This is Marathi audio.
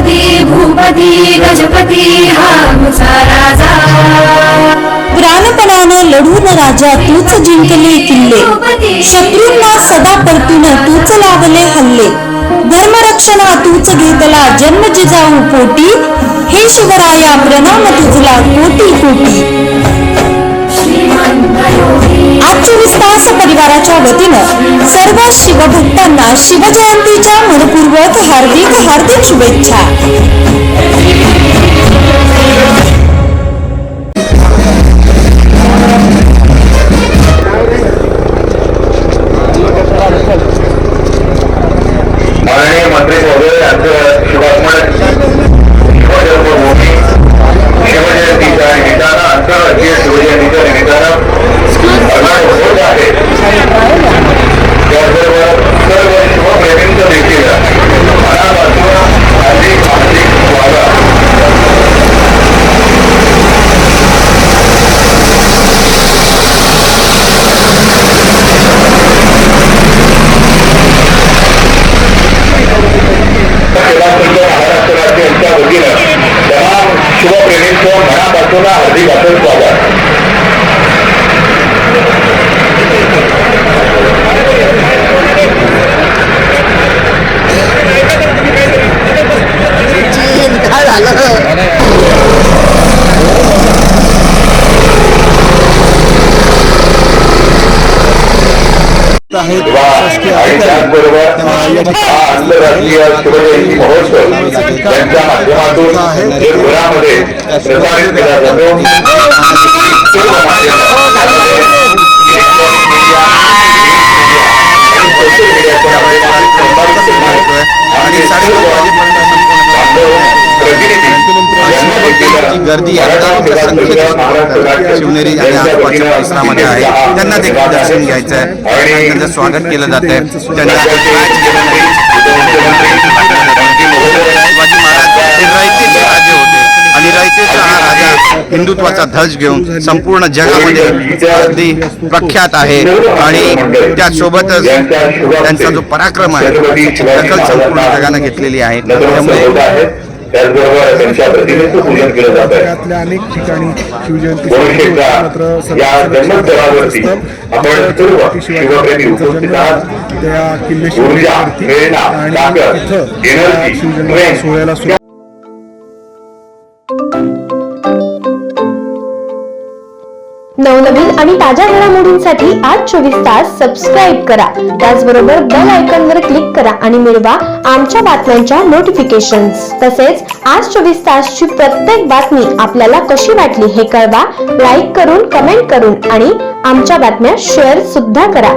गणपती गजपती हा राजा. प्राणपणानं लढून राजा तूच जिंकले किल्ले. शत्रूंना सदा परतून तूच लावले हल्ले. धर्मरक्षणा तूच घेतला जन्म जिजाऊ पोटी. हे शिवराया प्रणाम तुझला कोटी कोटी. आज चोवीस तास परिवाराच्या शिवजयंतीच्या मनपूर्वक हार्दिक हार्दिक शुभेच्छा. ว่าปฏิบัติเพื่อความ हा आंतरराष्ट्रीय शिवजयंती महोत्सव यांच्या गर्दी आता संख्येत शिवनेरी आणि आसपासच्या परिसरामध्ये आहे. त्यांना देखील दर्शन घ्यायचं आहे आणि त्यांचं स्वागत केलं जात आहे त्यांना शिवाजी महाराज हे रयतेचे राजे होते. आणि रयतेचा हा राजा हिंदुत्वाचा ध्वज घेऊन संपूर्ण जगामध्ये अगदी प्रख्यात आहे. आणि त्यासोबतच त्यांचा जो पराक्रम आहे त्याची दखल संपूर्ण जगानं घेतलेली आहे. त्यामुळे त्याचबरोबर त्यांच्या प्रतिमेचं पूजन केलं जात आहे. जगातल्या अनेक ठिकाणी शिवजयंती गोरक्षेच्या मात्र या जन्मस्थळावरती आपण सर्व छत्रपती शिवाजी शिवप्रेमी महाराजांचा उपस्थित जन्म आहात. त्या किल्ले ऊर्जा, शिवनेरीवरती प्रेरणा, आणि ताकद, इथं त्या एनर्जी, शिवजन्माच्या प्रेम, सोहळ्याला सुरुवात नवनवीन आणि ताज्या घडामोडींसाठी आज चोवीस तास सबस्क्राईब करा. त्याचबरोबर बेल आयकॉन वर क्लिक करा आणि मिळवा आमच्या बातम्यांच्या नोटिफिकेशन तसेच आज चोवीस तासची प्रत्येक बातमी आपल्याला कशी वाटली हे कळवा. लाईक करून कमेंट करून आणि आमच्या बातम्या शेअर सुद्धा करा.